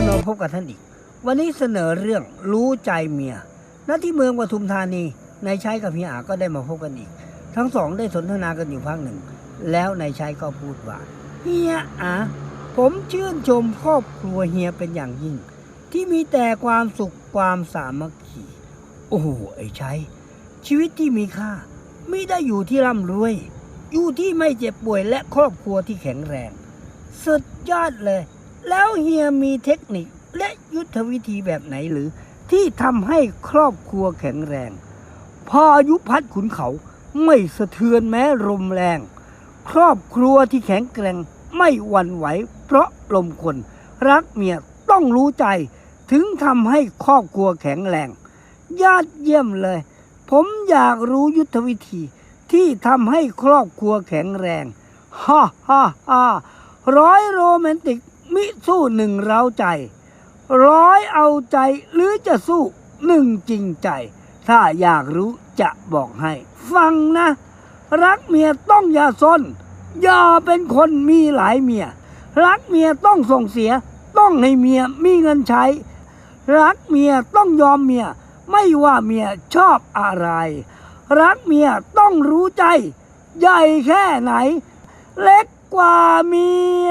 กับท่านอีก วันนี้เสนอเรื่องรู้ใจเมียณที่เมืองปทุมธานีนายชัยกับพี่อาก็ได้มาพบกันอีก ทั้งสองได้สนทนากันอยู่พักหนึ่ง แล้วนายชัยก็พูดว่าเฮียอาผมชื่นชมครอบครัวเฮียเป็นอย่างยิ่ง ที่มีแต่ความสุขความสามัคคีโอ้โหไอ้ชัยชีวิตที่มีค่าไม่ได้อยู่ที่ร่ำรวย อยู่ที่ไม่เจ็บป่วยและครอบครัวที่แข็งแรง สุดยอดเลย แล้วเฮียมีเทคนิคและยุทธวิธีแบบไหนหรือ ที่ทำให้ครอบครัวแข็งแรง พออายุพัดขุนเขาไม่สะเทือนแม้ลมแรง ครอบครัวที่แข็งแกร่งไม่หวั่นไหว เพราะลมคน รักเมียต้องรู้ใจ ถึงทำให้ครอบครัวแข็งแรง ยอดเยี่ยมเลย ผมอยากรู้ยุทธวิธีที่ทำให้ครอบครัวแข็งแรง ฮ่าฮ่าฮ่าร้อยโรแมนติก มิสู้หนึ่งเร้าใจ ร้อยเอาใจหรือจะสู้หนึ่งจริงใจ ถ้าอยากรู้จะบอกให้ ฟังนะ รักเมียต้องอย่าซนอย่าเป็นคนมีหลายเมีย รักเมียต้องส่งเสีย ต้องให้เมียมีเงินใช้ รักเมียต้องยอมเมีย ไม่ว่าเมียชอบอะไร รักเมียต้องรู้ใจ ใหญ่แค่ไหน เล็กกว่าเมีย